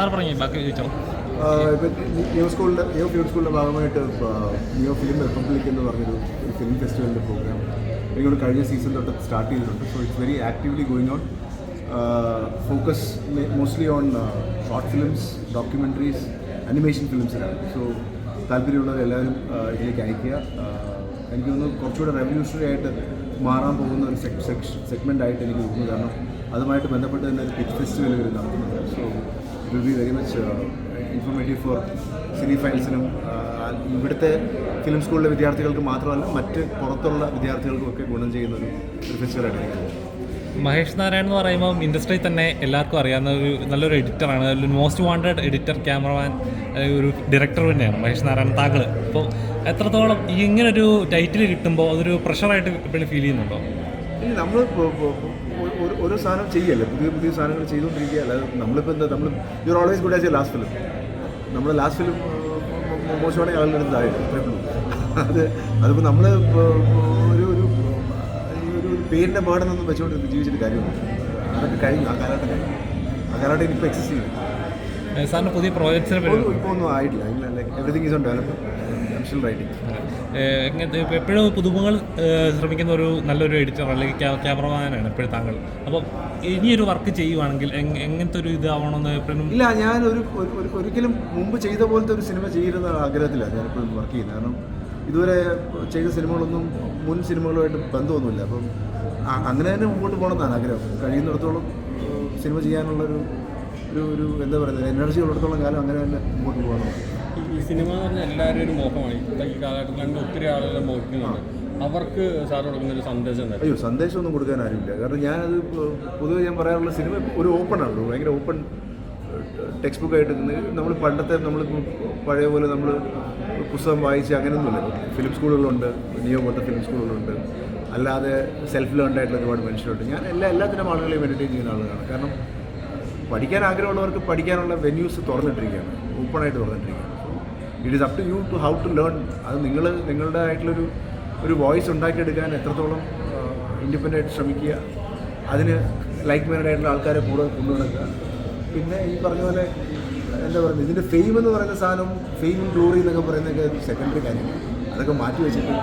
Sir പറഞ്ഞു ബാക്കി ചോദിച്ചോ. ന്യൂ സ്കൂളിന്റെ നിയോ ഫിലിം സ്കൂളിന്റെ ഭാഗമായിട്ട് ന്യൂ ഫിലിം റിപ്പബ്ലിക് എന്ന് പറഞ്ഞൊരു ഫിലിം ഫെസ്റ്റിവലിന്റെ പ്രോഗ്രാം എനിക്കോട് കഴിഞ്ഞ സീസൺ തൊട്ട് സ്റ്റാർട്ട് ചെയ്തിട്ടുണ്ട്. So it's very actively going on focus mostly on short films documentaries animation ഫിലിംസിലാണ് so താല്പര്യമുള്ളവർ എല്ലാവരും ഇതിലേക്ക് അയക്കുക എനിക്ക് തോന്നുന്നു കുറച്ചുകൂടെ റെവല്യൂഷണറി ആയിട്ട് മാറാൻ പോകുന്ന ഒരു സെഗ്മെന്റ് ആയിട്ട് എനിക്ക് തോന്നുന്നു. കാരണം അതുമായിട്ട് ബന്ധപ്പെട്ട് തന്നെ ഒരു പിച്ച് ഫെസ്റ്റിവൽ ഇവർ നടത്തുന്നുണ്ട് so will be very much informative for Sini ഫൈൽസിനും ഇവിടുത്തെ ഫിലിം സ്കൂളിലെ വിദ്യാർത്ഥികൾക്ക് മാത്രമല്ല മറ്റ് പുറത്തുള്ള വിദ്യാർത്ഥികൾക്കും ഒക്കെ ഗുണം ചെയ്യുന്ന ഒരു ഒരു ഫെസ്റ്റിവലായിട്ട് മഹേഷ് നാരായൺ എന്ന് പറയുമ്പോൾ ഇൻഡസ്ട്രി തന്നെ എല്ലാവർക്കും അറിയാവുന്ന ഒരു നല്ലൊരു എഡിറ്ററാണ് മോസ്റ്റ് വാണ്ടഡ് എഡിറ്റർ ക്യാമറമാൻ ഒരു ഡയറക്ടർ തന്നെയാണ് മഹേഷ് നാരായൺ താങ്കൾ. അപ്പോൾ എത്രത്തോളം ഇങ്ങനൊരു ടൈറ്റിൽ കിട്ടുമ്പോൾ അതൊരു പ്രഷറായിട്ട് എപ്പോഴും ഫീൽ ചെയ്യുന്നുണ്ടോ? ഇനി നമ്മൾ ഓരോ സാധനം ചെയ്യല്ലേ? പുതിയ പുതിയ സാധനങ്ങൾ ചെയ്തുകൊണ്ടിരിക്കുക അല്ലാതെ നമ്മളിപ്പോൾ എന്താ നമ്മൾ you are always good as a last film നമ്മൾ ലാസ്റ്റ് ഫിലിം മോശമാണെങ്കിൽ ആളുടെ അടുത്ത് അത്രേ ഉള്ളൂ. അത് അതിപ്പോൾ നമ്മൾ ഒരു ഒരു പേരിന്റെ പാടെന്നൊന്നും വെച്ചുകൊണ്ട് ജീവിച്ചിട്ട് കാര്യമില്ല. അതൊക്കെ കഴിഞ്ഞു ആ കാലഘട്ടം കഴിഞ്ഞു. ആ കാലഘട്ടം ഇനിയിപ്പോൾ എക്സസ് ചെയ്യുന്നു സാറിന് പുതിയ പ്രോജക്ട്സിനെ ഇപ്പോൾ ഒന്നും ആയിട്ടില്ല. Everything is on develop still writing. ഏഹ് എങ്ങനത്തെ എപ്പോഴും പുതുമകൾ ശ്രമിക്കുന്ന ഒരു നല്ലൊരു എഡിറ്റർ അല്ലെങ്കിൽ ക്യാമറമാനാണ് എപ്പോഴും താങ്കൾ. അപ്പോൾ ഇനിയൊരു വർക്ക് ചെയ്യുവാണെങ്കിൽ എങ്- എങ്ങനത്തെ ഒരു ഇതാവണമെന്ന് എപ്പോഴും ഇല്ല ഞാൻ ഒരു ഒരു- ഒരു- ഒരിക്കലും മുമ്പ് ചെയ്ത പോലത്തെ ഒരു സിനിമ ചെയ്യരുന്ന ആഗ്രഹത്തിലാണ് എപ്പോഴും വർക്ക് ചെയ്യുന്നത്. കാരണം ഇതുവരെ ചെയ്ത സിനിമകളൊന്നും മുൻ സിനിമകളുമായിട്ട് ബന്ധമൊന്നുമില്ല. അപ്പം അങ്ങനെ തന്നെ മുമ്പോട്ട് പോകണമെന്നാണ് ആഗ്രഹം. കഴിയുന്നിടത്തോളം സിനിമ ചെയ്യാനുള്ളൊരു ഒരു ഒരു എന്താ പറയുന്നത് എനർജി ഉള്ളിടത്തോളം കാലം അങ്ങനെ തന്നെ മുമ്പോട്ട് പോകണം. സിനിമ എന്ന് പറഞ്ഞാൽ എല്ലാവരും ഒരു മോഹമാണ്. ഇപ്പോഴത്തെ ഈ കാലഘട്ടത്തിൽ അങ്ങനെ ഒത്തിരി ആളുകൾ മോഹിക്കുന്നുണ്ട്. അവർക്ക് സാർ കൊടുക്കുന്ന ഒരു സന്ദേശം തന്നെ അയ്യോ സന്ദേശമൊന്നും കൊടുക്കാൻ ആരുമില്ല. കാരണം ഞാനത് പൊതുവെ ഞാൻ പറയാറുള്ള സിനിമ ഒരു ഓപ്പൺ ആണല്ലോ ഭയങ്കര ഓപ്പൺ ടെക്സ്റ്റ് ബുക്ക് ആയിട്ട് നമ്മൾ പണ്ടത്തെ നമ്മൾ പഴയ പോലെ നമ്മൾ പുസ്തകം വായിച്ച് അങ്ങനെയൊന്നുമില്ല. ഫിലിം സ്കൂളുകളുണ്ട് നിയോ പോലത്തെ ഫിലിം സ്കൂളുകളുണ്ട് അല്ലാതെ സെൽഫ് ലേൺഡ് ആയിട്ടുള്ള ഒരുപാട് മനുഷ്യരുണ്ട്. ഞാൻ എല്ലാ എല്ലാത്തിനും ആളുകളെയും എന്റർടൈൻ ചെയ്യുന്ന ആളുകളാണ്. കാരണം പഠിക്കാൻ ആഗ്രഹമുള്ളവർക്ക് പഠിക്കാനുള്ള വെന്യൂസ് തുറന്നിട്ടിരിക്കുകയാണ്. ഓപ്പണായിട്ട് തുറന്നിട്ടിരിക്കുകയാണ്. It is up to you to how to learn അത് നിങ്ങൾ നിങ്ങളുടെ ആയിട്ടുള്ളൊരു ഒരു വോയിസ് ഉണ്ടാക്കിയെടുക്കാൻ എത്രത്തോളം ഇൻഡിപെൻഡന്റ് ആയിട്ട് ശ്രമിക്കുക അതിന് ലൈക്ക് മൈൻഡ് ആയിട്ടുള്ള ആൾക്കാരെ കൂടെ കൊണ്ടുനടക്കുക. പിന്നെ ഈ പറഞ്ഞ പോലെ എന്താ പറയുന്നത് ഇതിന്റെ ഫെയിം എന്ന് പറയുന്ന സാധനം ഫെയിം ഗ്ലോറി എന്നൊക്കെ പറയുന്നതൊക്കെ സെക്കൻഡറി കാര്യമാണ്. അതൊക്കെ മാറ്റി വെച്ചിട്ട്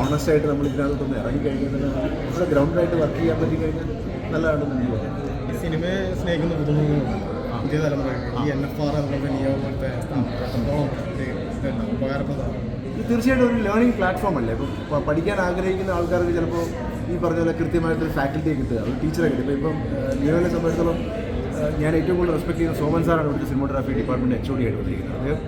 ഓണസ്റ്റ് ആയിട്ട് നമ്മൾ ഇതിനകത്തൊന്ന് ഇറങ്ങി കഴിഞ്ഞാൽ തന്നെ നമ്മുടെ ഗ്രൗണ്ടായിട്ട് വർക്ക് ചെയ്യാൻ പറ്റി കഴിഞ്ഞാൽ നല്ലതാണെന്ന് തോന്നുന്നു. സിനിമയെ സ്നേഹിക്കുന്ന പുതുമുഖങ്ങളുണ്ട് പുതിയ തലമുറയ്ക്ക് ഈ എൻ എഫ് ആർ അതുപോലെ നിയോ പോലത്തെ ഉപകാരപ്രദമാണ്. തീർച്ചയായിട്ടും ഒരു ലേണിംഗ് പ്ലാറ്റ്ഫോം അല്ലേ? ഇപ്പോൾ പഠിക്കാൻ ആഗ്രഹിക്കുന്ന ആൾക്കാർക്ക് ചിലപ്പോൾ ഈ പറഞ്ഞ പോലെ കൃത്യമായിട്ടൊരു ഫാക്കൽറ്റിയെ കിട്ടുക ഒരു ടീച്ചറെ കിട്ടുക. ഇപ്പം നിയമനെ സംബന്ധിച്ചിടത്തോളം ഞാൻ ഏറ്റവും കൂടുതൽ റെസ്പെക്ട് ചെയ്യുന്ന സോമൻ സാറാണ് ഇവിടുത്തെ cinematography department H O D ആയിട്ട് വന്നിരിക്കുന്നത്. അദ്ദേഹം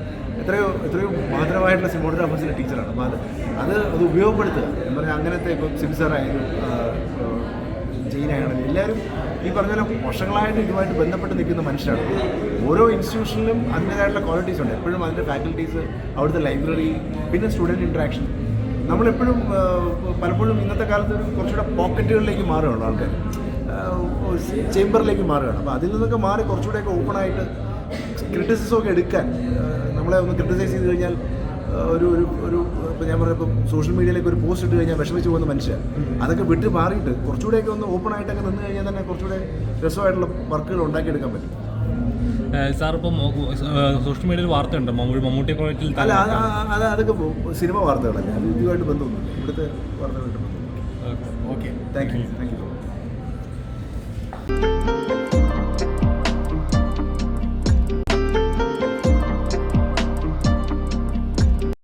എത്രയോ എത്രയോ മാതൃമായിട്ടുള്ള സിനിമോഗ്രാഫേഴ്സിന്റെ ടീച്ചറാണ് അപ്പോൾ അത് അത് അത് ഉപയോഗപ്പെടുത്തുക. എന്ന് പറഞ്ഞാൽ അങ്ങനത്തെ ഇപ്പം സിംസറായാലും ജെയിനായാലും എല്ലാവരും ഈ പറഞ്ഞ പോലെ വർഷങ്ങളായിട്ട് ഇതുമായിട്ട് ബന്ധപ്പെട്ട് നിൽക്കുന്ന മനുഷ്യരാണ്. ഓരോ ഇൻസ്റ്റിറ്റ്യൂഷനിലും അതിന്റേതായിട്ടുള്ള ക്വാളിറ്റീസ് ഉണ്ട്. എപ്പോഴും അതിന്റെ ഫാക്കൽറ്റീസ് അവിടുത്തെ ലൈബ്രറി പിന്നെ സ്റ്റുഡന്റ് ഇൻട്രാക്ഷൻ നമ്മളെപ്പോഴും പലപ്പോഴും ഇന്നത്തെ കാലത്ത് ഒരു കുറച്ചുകൂടെ പോക്കറ്റുകളിലേക്ക് മാറുകയുള്ളു ആൾക്കാർ ചേംബറിലേക്ക് മാറുകയാണ്. അപ്പോൾ അതിൽ നിന്നൊക്കെ മാറി കുറച്ചുകൂടെയൊക്കെ ഓപ്പണായിട്ട് ക്രിറ്റിസിസം ഒക്കെ എടുക്കാൻ നമ്മളെ ഒന്ന് ക്രിട്ടിസൈസ് ചെയ്ത് കഴിഞ്ഞാൽ ഒരു ഒരു ഒരു ഇപ്പം ഞാൻ പറഞ്ഞപ്പോൾ സോഷ്യൽ മീഡിയയിലേക്ക് ഒരു പോസ്റ്റ് ഇട്ട് കഴിഞ്ഞാൽ വിഷമിച്ച് പോകുന്ന മനുഷ്യർ അതൊക്കെ വിട്ട് മാറിയിട്ട് കുറച്ചുകൂടെയൊക്കെ ഒന്ന് ഓപ്പൺ ആയിട്ടൊക്കെ നിന്ന് കഴിഞ്ഞാൽ തന്നെ കുറച്ചുകൂടെ രസമായിട്ടുള്ള വർക്കുകൾ ഉണ്ടാക്കിയെടുക്കാൻ പറ്റും. സാർ ഇപ്പം സോഷ്യൽ മീഡിയയിൽ വാർത്തയുണ്ട്. ഉണ്ട് മമ്മൂട്ടി പ്രോജക്റ്റിൽ അല്ല അത് അതൊക്കെ സിനിമ വാർത്തകളല്ല? അത് ഇതുമായിട്ട് ബന്ധമൊന്നും ഇവിടുത്തെ വാർത്തകളായിട്ട് ബന്ധമൊന്നും okay. Thank you thank you